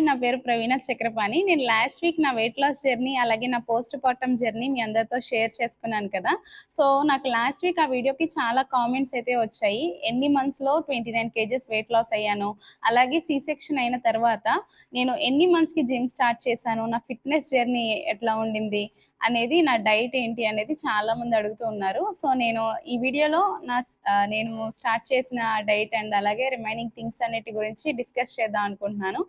నా పేరు ప్రవీణ చక్రపాణి. నేను లాస్ట్ వీక్ నా వెయిట్ లాస్ జర్నీ అలాగే నా పోస్ట్ పార్టమ్ జర్నీ మీ అందరితో షేర్ చేసుకున్నాను కదా. సో నాకు లాస్ట్ వీక్ ఆ వీడియోకి చాలా కామెంట్స్ అయితే వచ్చాయి. ఎన్ని మంత్స్లో twenty nine KGs weight loss అయ్యాను? అలాగే సి సెక్షన్ అయిన తర్వాత నేను ఎన్ని మంత్స్కి జిమ్ స్టార్ట్ చేశాను? నా ఫిట్నెస్ జర్నీ ఎట్లా ఉండింది? అనేది నా డైట్ ఏంటి అనేది చాలా మంది అడుగుతూ ఉన్నారు. సో నేను ఈ వీడియోలో నా నేను స్టార్ట్ చేసిన డైట్ అండ్ అలాగే రిమైనింగ్ థింగ్స్ అన్నిటి గురించి డిస్కస్ చేద్దాం అనుకుంటున్నాను.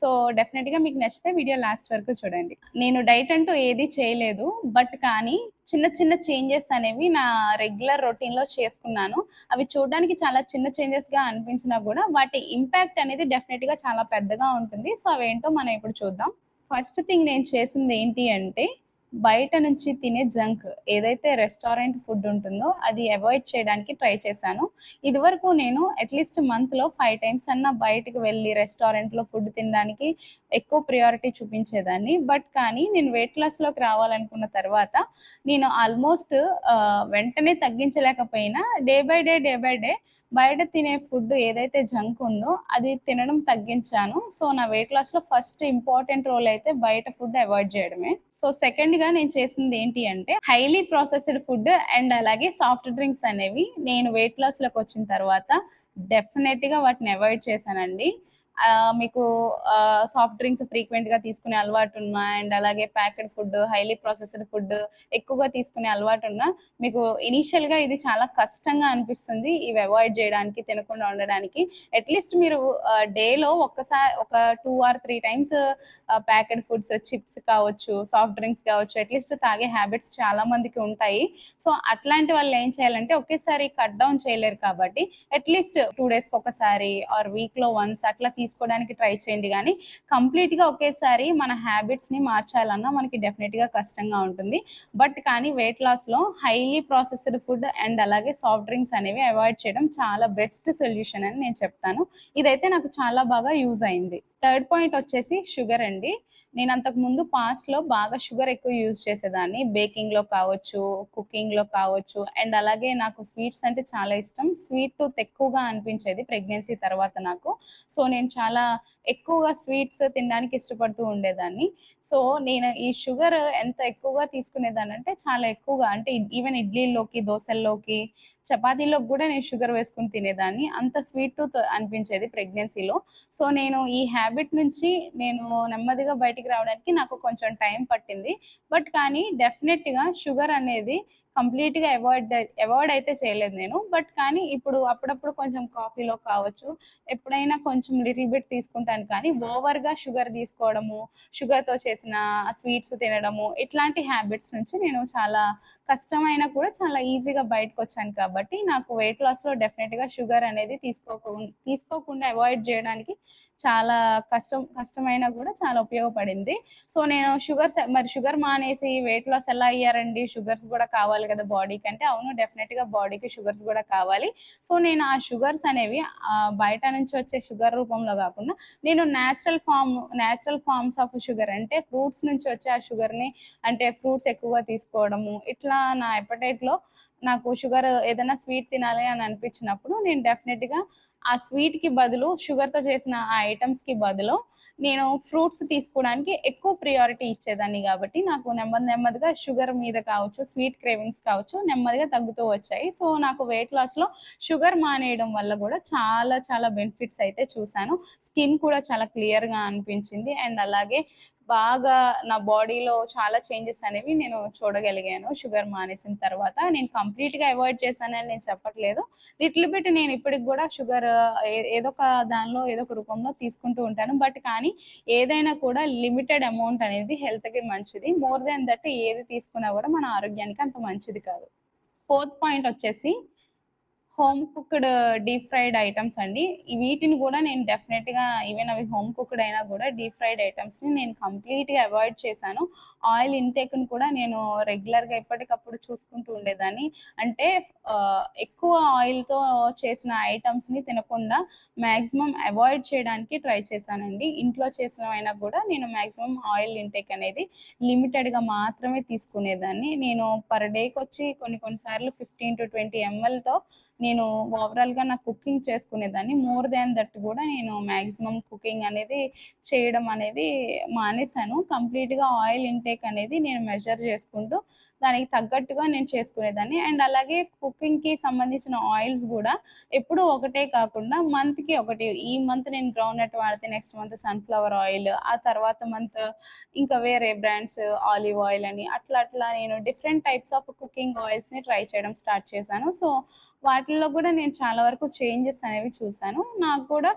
సో డెఫినెట్గా మీకు నచ్చితే వీడియో లాస్ట్ వరకు చూడండి. నేను డైట్ అంటూ ఏది చేయలేదు. బట్ కానీ చిన్న చిన్న చేంజెస్ అనేవి నా రెగ్యులర్ రొటీన్లో చేసుకున్నాను. అవి చూడడానికి చాలా చిన్న చేంజెస్గా అనిపించినా కూడా వాటి ఇంపాక్ట్ అనేది డెఫినెట్గా చాలా పెద్దగా ఉంటుంది. సో అవేంటో మనం ఇప్పుడు చూద్దాం. ఫస్ట్ థింగ్ నేను చేసింది ఏంటి అంటే బయట నుంచి తినే జంక్ ఏదైతే రెస్టారెంట్ ఫుడ్ ఉంటుందో అది అవాయిడ్ చేయడానికి ట్రై చేశాను. ఇదివరకు నేను అట్లీస్ట్ మంత్లో ఫైవ్ టైమ్స్ అన్న బయటకు వెళ్ళి రెస్టారెంట్లో ఫుడ్ తినడానికి ఎక్కువ ప్రియారిటీ చూపించేదాన్ని. బట్ కానీ నేను వెయిట్ లాస్లోకి రావాలనుకున్న తర్వాత నేను ఆల్మోస్ట్ వెంటనే తగ్గించలేకపోయినా. Day by day day by day బయట తినే ఫుడ్ ఏదైతే జంక్ ఉందో అది తినడం తగ్గించాను. సో నా వెయిట్ లాస్లో ఫస్ట్ ఇంపార్టెంట్ రోల్ అయితే బయట ఫుడ్ అవాయిడ్ చేయడమే. సో సెకండ్గా నేను చేసింది ఏంటి అంటే హైలీ ప్రాసెస్డ్ ఫుడ్ అండ్ అలాగే సాఫ్ట్ డ్రింక్స్ అనేవి నేను వెయిట్ లాస్లోకి వచ్చిన తర్వాత డెఫినెట్గా వాటిని అవాయిడ్ చేశానండి. మీకు సాఫ్ట్ డ్రింక్స్ ఫ్రీక్వెంట్గా తీసుకునే అలవాటు ఉన్నా అండ్ అలాగే packed food highly processed food ఎక్కువగా తీసుకునే అలవాటు ఉన్నా మీకు ఇనీషియల్గా ఇది చాలా కష్టంగా అనిపిస్తుంది ఇవి అవాయిడ్ చేయడానికి తినకుండా ఉండడానికి. అట్లీస్ట్ మీరు డేలో ఒక్కసారి ఒక two or three times packed foods chips కావచ్చు సాఫ్ట్ డ్రింక్స్ కావచ్చు అట్లీస్ట్ తాగే హ్యాబిట్స్ చాలా మందికి ఉంటాయి. సో అట్లాంటి వాళ్ళు ఏం చేయాలంటే ఒకేసారి కట్ డౌన్ చేయలేరు కాబట్టి అట్లీస్ట్ టూ డేస్కి ఒకసారి ఆర్ వీక్లో వన్స్ అట్లా తీసుకోవడానికి ట్రై చేయండి. కానీ కంప్లీట్గా ఒకేసారి మన హ్యాబిట్స్ని మార్చాలన్నా మనకి డెఫినెట్గా కష్టంగా ఉంటుంది. బట్ కానీ వెయిట్ లాస్లో హైలీ ప్రాసెస్డ్ ఫుడ్ అండ్ అలాగే సాఫ్ట్ డ్రింక్స్ అనేవి అవాయిడ్ చేయడం చాలా బెస్ట్ సొల్యూషన్ అని నేను చెప్తాను. ఇదైతే నాకు చాలా బాగా యూజ్ అయింది. థర్డ్ పాయింట్ వచ్చేసి షుగర్ అండి. నేను అంతకు ముందు పాస్ట్లో బాగా షుగర్ ఎక్కువ యూజ్ చేసేదాన్ని. బేకింగ్లో కావచ్చు కుకింగ్లో కావచ్చు. అండ్ అలాగే నాకు స్వీట్స్ అంటే చాలా ఇష్టం. స్వీట్ టూత్ ఎక్కువగా అనిపించేది ప్రెగ్నెన్సీ తర్వాత నాకు. సో నేను చాలా ఎక్కువగా స్వీట్స్ తినడానికి ఇష్టపడుతూ ఉండేదాన్ని. సో నేను ఈ షుగర్ ఎంత ఎక్కువగా తీసుకునేదాన్ని అంటే చాలా ఎక్కువగా. అంటే ఈవెన్ ఇడ్లీలోకి దోశల్లోకి చపాతీలోకి కూడా నేను షుగర్ వేసుకుని తినేదాన్ని. అంత స్వీట్ టూత్ అనిపించేది ప్రెగ్నెన్సీలో సో నేను ఈ హ్యాబిట్ నుంచి నేను నెమ్మదిగా బయటికి రావడానికి నాకు కొంచెం టైం పట్టింది. బట్ కానీ డెఫినెట్గా షుగర్ అనేది కంప్లీట్గా అవాయిడ్ అవాయిడ్ అయితే చేయలేదు నేను. బట్ కానీ ఇప్పుడు అప్పుడప్పుడు కొంచెం కాఫీలో కావచ్చు ఎప్పుడైనా కొంచెం లిటిల్ బిట్ తీసుకుంటాను. కానీ ఓవర్గా షుగర్ తీసుకోవడము షుగర్తో చేసిన స్వీట్స్ తినడము ఇట్లాంటి హ్యాబిట్స్ నుంచి నేను చాలా కష్టమైనా కూడా చాలా ఈజీగా బయటకు వచ్చాను కాబట్టి నాకు వెయిట్ లాస్లో డెఫినెట్గా షుగర్ అనేది తీసుకోకుండా తీసుకోకుండా అవాయిడ్ చేయడానికి చాలా కష్టం కష్టమైనా కూడా చాలా ఉపయోగపడింది. సో నేను షుగర్స్ మరి షుగర్ మానేసి వెయిట్ లాస్ ఎలా అయ్యారండి? షుగర్స్ కూడా కావాలి? కదా బాడీకి అంటే అవును డెఫినెట్గా బాడీకి షుగర్స్ కూడా కావాలి. సో నేను ఆ షుగర్స్ అనేవి బయట నుంచి వచ్చే షుగర్ రూపంలో కాకుండా నేను natural form natural forms of sugar అంటే ఫ్రూట్స్ నుంచి వచ్చే ఆ షుగర్ని అంటే ఫ్రూట్స్ ఎక్కువగా తీసుకోవడము. ఇట్లా నా ఎపటైట్లో నాకు షుగర్ ఏదైనా స్వీట్ తినాలి అని అనిపించినప్పుడు నేను డెఫినెట్గా ఆ స్వీట్కి బదులు షుగర్తో చేసిన ఆ ఐటమ్స్కి బదులు నేను ఫ్రూట్స్ తీసుకోవడానికి ఎక్కువ ప్రియారిటీ ఇచ్చేదాన్ని కాబట్టి నాకు నెమ్మది నెమ్మదిగా షుగర్ మీద కావచ్చు స్వీట్ క్రేవింగ్స్ కావచ్చు నెమ్మదిగా తగ్గుతూ వచ్చాయి. సో నాకు వెయిట్ లాస్లో షుగర్ మానేయడం వల్ల కూడా చాలా చాలా బెనిఫిట్స్ అయితే చూశాను. స్కిన్ కూడా చాలా క్లియర్గా అనిపించింది. అండ్ అలాగే బాగా నా బాడీలో చాలా చేంజెస్ అనేవి నేను చూడగలిగాను. షుగర్ మానేసిన తర్వాత నేను కంప్లీట్గా అవాయిడ్ చేశానని నేను చెప్పట్లేదు. లిటిల్ బిట్ నేను ఇప్పటికి కూడా షుగర్ ఏదో ఒక దానిలో ఏదో ఒక రూపంలో తీసుకుంటూ ఉంటాను. బట్ కానీ ఏదైనా కూడా లిమిటెడ్ అమౌంట్ అనేది హెల్త్కి మంచిది. మోర్ దెన్ దట్ ఏది తీసుకున్నా కూడా మన ఆరోగ్యానికి అంత మంచిది కాదు. ఫోర్త్ పాయింట్ వచ్చేసి home cooked deep fried items అండి. వీటిని కూడా నేను డెఫినెట్గా ఈవెన్ అవి హోమ్ కుక్డ్ అయినా కూడా డీప్ ఫ్రైడ్ ఐటమ్స్ని నేను కంప్లీట్గా అవాయిడ్ చేశాను. ఆయిల్ ఇంటేక్ని కూడా నేను రెగ్యులర్గా ఎప్పటికప్పుడు చూసుకుంటూ ఉండేదాన్ని. అంటే ఎక్కువ ఆయిల్తో చేసిన ఐటమ్స్ని తినకుండా మ్యాక్సిమం అవాయిడ్ చేయడానికి ట్రై చేశానండి. ఇంట్లో చేసినవైనా కూడా నేను మ్యాక్సిమం ఆయిల్ ఇంటేక్ అనేది లిమిటెడ్గా మాత్రమే తీసుకునేదాన్ని. నేను పర్ డేకి వచ్చి కొన్ని కొన్నిసార్లు ఫిఫ్టీన్ టు ట్వంటీ ఎంఎల్తో నేను ఓవరాల్గా నా కుకింగ్ చేసుకునేదాన్ని. మోర్ దాన్ దట్ కూడా నేను మ్యాక్సిమం కుకింగ్ అనేది చేయడం అనేది మానేశాను. కంప్లీట్గా ఆయిల్ ఇంటేక్ అనేది నేను మెజర్ చేసుకుంటూ దానికి తగ్గట్టుగా నేను చేసుకునేదాన్ని. అండ్ అలాగే కుకింగ్కి సంబంధించిన ఆయిల్స్ కూడా ఎప్పుడూ ఒకటే కాకుండా మంత్కి ఒకటి. ఈ మంత్ నేను గ్రౌండ్ నట్ వాడితే నెక్స్ట్ మంత్ సన్ఫ్లవర్ ఆయిల్ ఆ తర్వాత మంత్ ఇంకా వేరే బ్రాండ్స్ ఆలివ్ ఆయిల్ అని అట్లా అట్లా నేను డిఫరెంట్ టైప్స్ ఆఫ్ కుకింగ్ ఆయిల్స్ని ట్రై చేయడం స్టార్ట్ చేశాను. సో వాటిల్లో కూడా నేను చాలా వరకు చేంజెస్ అనేవి చూశాను. నాకు కూడా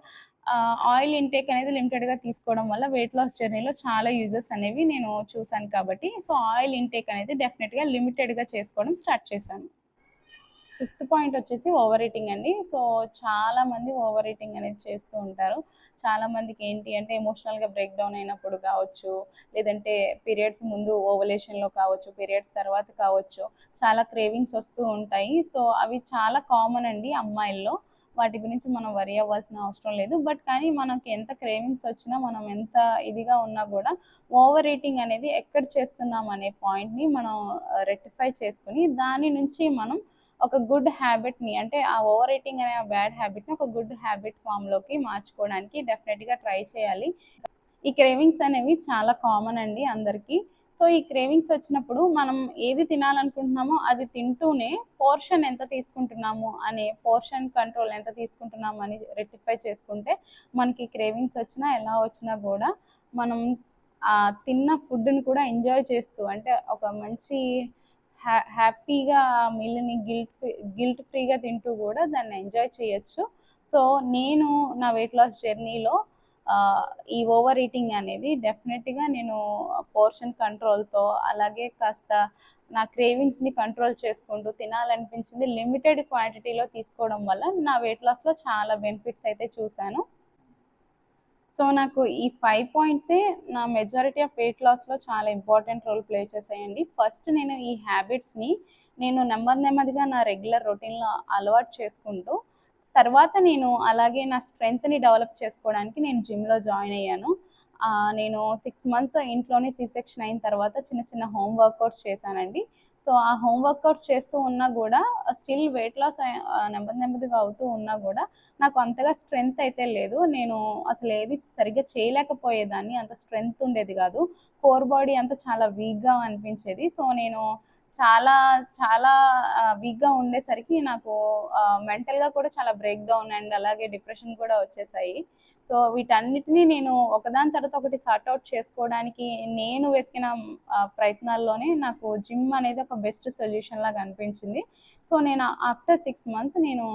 ఆయిల్ ఇంటేక్ అనేది లిమిటెడ్గా తీసుకోవడం వల్ల వెయిట్ లాస్ జర్నీలో చాలా యూజెస్ అనేవి నేను చూశాను కాబట్టి సో ఆయిల్ ఇంటేక్ అనేది డెఫినెట్గా లిమిటెడ్గా చేసుకోవడం స్టార్ట్ చేశాను. ఫిఫ్త్ పాయింట్ వచ్చేసి ఓవర్ ఈటింగ్ అండి. సో చాలా మంది ఓవర్ ఈటింగ్ అనేది చేస్తూ ఉంటారు. చాలా మందికి ఏంటి అంటే ఎమోషనల్గా బ్రేక్ డౌన్ అయినప్పుడు కావచ్చు లేదంటే పీరియడ్స్ ముందు ఓవలేషన్లో కావచ్చు పీరియడ్స్ తర్వాత కావచ్చు చాలా క్రేవింగ్స్ వస్తూ ఉంటాయి. సో అవి చాలా కామన్ అండి అమ్మాయిల్లో. వాటి గురించి మనం వరి అవ్వాల్సిన అవసరం లేదు. బట్ కానీ మనకి ఎంత క్రేవింగ్స్ వచ్చినా మనం ఎంత ఇదిగా ఉన్నా కూడా ఓవర్ ఈటింగ్ అనేది ఎక్కడ చేస్తున్నాం అనే పాయింట్ని మనం uh, రెక్టిఫై చేసుకుని దాని నుంచి మనం ఒక గుడ్ హ్యాబిట్ని అంటే ఆ ఓవర్ ఈటింగ్ అనే ఆ బ్యాడ్ హ్యాబిట్ని ఒక గుడ్ హ్యాబిట్ ఫామ్లోకి మార్చుకోవడానికి డెఫినెట్గా ట్రై చేయాలి. ఈ క్రేవింగ్స్ అనేవి చాలా కామన్ అండి అందరికీ. సో ఈ క్రేవింగ్స్ వచ్చినప్పుడు మనం ఏది తినాలనుకుంటున్నామో అది తింటూనే పోర్షన్ ఎంత తీసుకుంటున్నాము అనే పోర్షన్ కంట్రోల్ ఎంత తీసుకుంటున్నాము అని రెక్టిఫై చేసుకుంటే మనకి క్రేవింగ్స్ వచ్చినా ఎలా వచ్చినా కూడా మనం తిన్న ఫుడ్ని కూడా ఎంజాయ్ చేస్తూ అంటే ఒక మంచి హ్యా హ్యాపీగా ఆ మీల్ని గిల్ట్ ఫ్రీ గిల్ట్ ఫ్రీగా తింటూ కూడా దాన్ని ఎంజాయ్ చేయొచ్చు. సో నేను నా వెయిట్ లాస్ జర్నీలో ఈ ఓవర్ ఈటింగ్ అనేది డెఫినెట్గా నేను పోర్షన్ కంట్రోల్తో అలాగే కాస్త నా క్రేవింగ్స్ని కంట్రోల్ చేసుకుంటూ తినాలనిపించింది. లిమిటెడ్ క్వాంటిటీలో తీసుకోవడం వల్ల నా వెయిట్ లాస్లో చాలా బెనిఫిట్స్ అయితే చూశాను. సో నాకు ఈ ఫైవ్ పాయింట్సే నా మెజారిటీ ఆఫ్ వెయిట్ లాస్లో చాలా ఇంపార్టెంట్ రోల్ ప్లే చేసాయండి ఫస్ట్ నేను ఈ హ్యాబిట్స్ని నేను నెమ్మది నెమ్మదిగా నా రెగ్యులర్ రొటీన్లో అలవాటు చేసుకుంటూ తర్వాత నేను అలాగే నా స్ట్రెంగ్త్ని డెవలప్ చేసుకోవడానికి నేను జిమ్లో జాయిన్ అయ్యాను. నేను సిక్స్ మంత్స్ ఇంట్లోనే సి సెక్షన్ అయిన తర్వాత చిన్న చిన్న హోమ్ వర్కౌట్స్ చేశానండి. సో ఆ హోమ్ వర్కౌట్స్ చేస్తూ ఉన్నా కూడా స్టిల్ వెయిట్ లాస్ నెమ్మది నెమ్మదిగా అవుతూ ఉన్నా కూడా నాకు అంతగా స్ట్రెంగ్త్ అయితే లేదు. నేను అసలు ఏది సరిగ్గా చేయలేకపోయేదాన్ని అంత స్ట్రెంగ్త్ ఉండేది కాదు. కోర్ బాడీ అంతా చాలా వీక్గా అనిపించేది. సో నేను చాలా చాలా వీక్గా ఉండేసరికి నాకు మెంటల్గా కూడా చాలా బ్రేక్ డౌన్ అండ్ అలాగే డిప్రెషన్ కూడా వచ్చేసాయి. సో వీటన్నిటినీ నేను ఒకదాని తర్వాత ఒకటి సార్ట్అవుట్ చేసుకోవడానికి నేను వెతికిన ప్రయత్నాల్లోనే నాకు జిమ్ అనేది ఒక బెస్ట్ సొల్యూషన్ లాగా అనిపించింది. సో నేను ఆఫ్టర్ సిక్స్ మంత్స్ నేను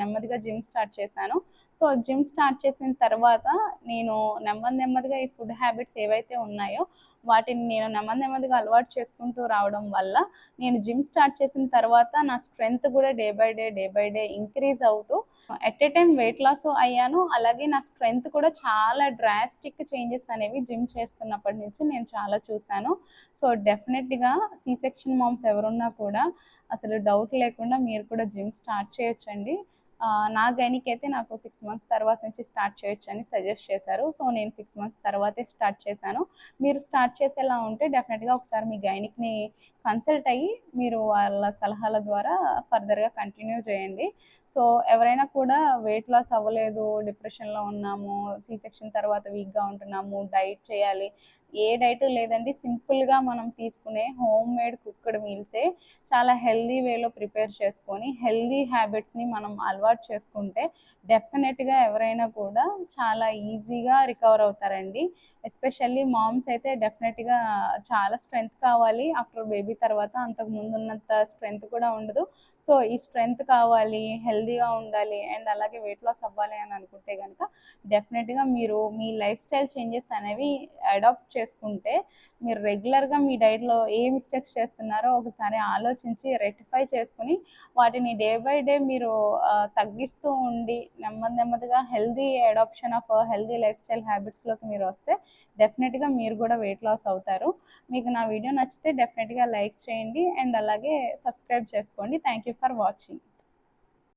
నెమ్మదిగా జిమ్ స్టార్ట్ చేశాను. సో జిమ్ స్టార్ట్ చేసిన తర్వాత నేను నెమ్మది నెమ్మదిగా ఈ ఫుడ్ హ్యాబిట్స్ ఏవైతే ఉన్నాయో వాటిని నేను నెమ్మది నెమ్మదిగా అలవాటు చేసుకుంటూ రావడం వల్ల నేను జిమ్ స్టార్ట్ చేసిన తర్వాత నా స్ట్రెంగ్త్ కూడా day by day day by day increase అవుతూ at a time weight loss అయ్యాను. అలాగే నా స్ట్రెంగ్త్ కూడా చాలా డ్రాస్టిక్ చేంజెస్ అనేవి జిమ్ చేస్తున్నప్పటి నుంచి నేను చాలా చూశాను. సో డెఫినెట్గా సి సెక్షన్ మామ్స్ ఎవరున్నా కూడా అసలు డౌట్ లేకుండా మీరు కూడా జిమ్ స్టార్ట్ చేయొచ్చండి. నా గైనిక్ అయితే నాకు సిక్స్ మంత్స్ తర్వాత నుంచి స్టార్ట్ చేయొచ్చు అని సజెస్ట్ చేశారు. సో నేను సిక్స్ మంత్స్ తర్వాతే స్టార్ట్ చేశాను. మీరు స్టార్ట్ చేసేలా ఉంటే డెఫినెట్గా ఒకసారి మీ గైనిక్ని కన్సల్ట్ అయ్యి మీరు వాళ్ళ సలహాల ద్వారా ఫర్దర్గా కంటిన్యూ చేయండి. సో ఎవరైనా కూడా వెయిట్ లాస్ అవ్వలేదు డిప్రెషన్లో ఉన్నాము సీ సెక్షన్ తర్వాత వీక్గా ఉంటున్నాము డైట్ చేయాలి ఏ డైట్ లేదండి. సింపుల్గా మనం తీసుకునే హోమ్ మేడ్ కుక్డ్ మీల్సే చాలా హెల్దీ వేలో ప్రిపేర్ చేసుకొని హెల్దీ హ్యాబిట్స్ని మనం అలవాటు చేసుకుంటే డెఫినెట్గా ఎవరైనా కూడా చాలా ఈజీగా రికవర్ అవుతారండి. ఎస్పెషల్లీ మామ్స్ అయితే డెఫినెట్గా చాలా స్ట్రెంగ్త్ కావాలి. ఆఫ్టర్ బేబీ తర్వాత అంతకు ముందు ఉన్నంత స్ట్రెంగ్త్ కూడా ఉండదు. సో ఈ స్ట్రెంగ్త్ కావాలి హెల్దీగా ఉండాలి అండ్ అలాగే వెయిట్ లాస్ అవ్వాలి అని అనుకుంటే కనుక డెఫినెట్గా మీరు మీ లైఫ్ స్టైల్ చేంజెస్ అనేవి అడాప్ట్ చేసుకుంటే మీరు రెగ్యులర్గా మీ డైట్లో ఏ మిస్టేక్స్ చేస్తున్నారో ఒకసారి ఆలోచించి రెక్టిఫై చేసుకుని వాటిని డే బై డే మీరు తగ్గిస్తూ ఉండి నెమ్మది నెమ్మదిగా healthy adoption of healthy lifestyle హ్యాబిట్స్లోకి మీరు వస్తే డెఫినెట్గా మీరు కూడా వెయిట్ లాస్ అవుతారు. మీకు నా వీడియో నచ్చితే డెఫినెట్గా లైక్ చేయండి అండ్ అలాగే సబ్స్క్రైబ్ చేసుకోండి. Thank you for watching.